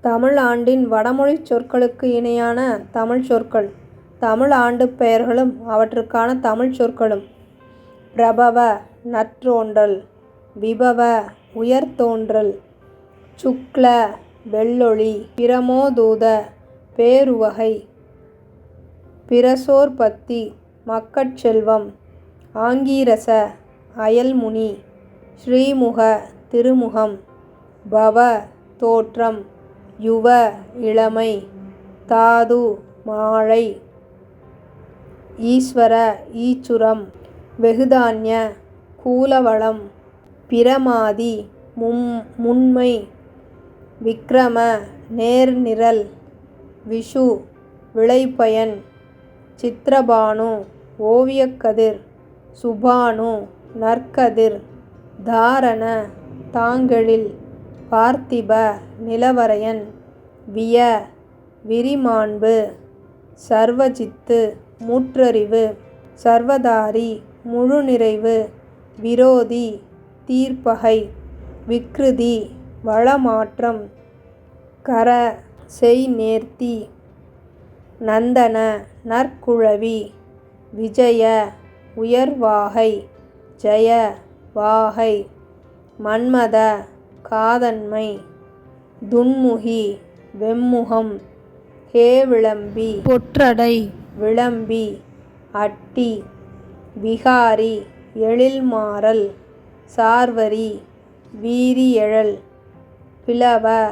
தமிழ் ஆண்டின் வடமொழிச் சொற்களுக்கு இணையான தமிழ் சொற்கள். தமிழ் ஆண்டு பெயர்களும் அவற்றுக்கான தமிழ்ச் சொற்களும். பிரபவ நற்றோன்றல் விபவ உயர்தோன்றல் சுக்ல வெள்ளொளி பிரமோதூத பேருவகை பிரசோற்பத்தி மக்கட்செல்வம் ஆங்கீரச அயல்முனி ஸ்ரீமுக திருமுகம் பவ தோற்றம் யுவ இளமை தாது மாழை ஈஸ்வர ஈச்சுரம் வெகுதான்ய கூலவளம் பிரமாதி மும்முன்மை விக்ரம நேர்நிரல் விஷு விளைப்பயன் சித்ரபானு ஓவியக்கதிர் சுபானு நற்கதிர் தாரண தாங்கெழில் பார்த்திப நிலவரையன் விய விரிமாண்பு சர்வஜித்து முற்றறிவு சர்வதாரி முழுநிறைவு விரோதி தீர்ப்பகை விக்ருதி வளமாற்றம் கர செய்நேர்த்தி நந்தன நற்குழவி விஜய உயர்வாகை ஜய வாகை மன்மத காதன்மை துன்முகி வெம்முகம். ஹேவிளம்பி பொற்றடை. விளம்பி. அட்டி. விகாரி. எழில்மாறல். சார்வரி. வீரியெழல். பிலவ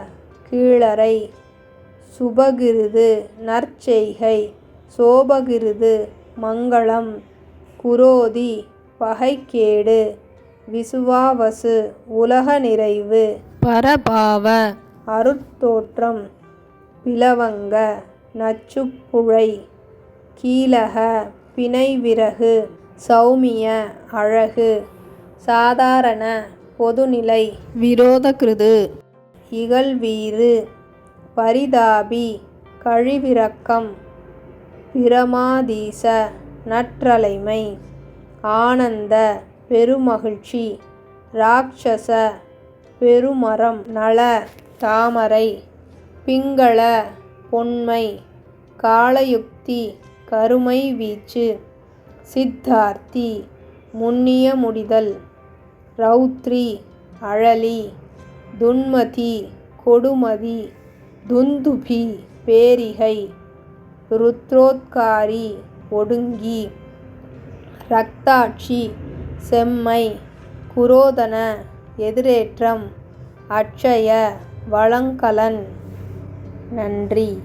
கீழரை சுபகிருது. நற்செய்கை. சோபகிருது. மங்களம். குரோதி. பகைக்கேடு. விசுவாவசு. உலகநிறைவு பரபாவ. அருட்தோற்றம் பிளவங்க நச்சுப்புழை கீழக பிணைவிறகு சௌமிய அழகு சாதாரண பொதுநிலை விரோதகிருது இகழ்வீறு பரிதாபி கழிவிறக்கம் பிரமாதீச நற்றலைமை ஆனந்த பெருமகிழ்ச்சி ராட்சச பெருமரம் நல தாமரை பிங்கள பொன்மை காலயுக்தி கருமை வீச்சு சித்தார்த்தி முன்னிய முடிதல் ரௌத்ரி அழலி துன்மதி கொடுமதி துந்துபி பேரிகை ருத்ரோத்காரி ஒடுங்கி ரக்தாட்சி செம்மை குரோதன எதிரேற்றம் அட்சய வளங்கலன். நன்றி.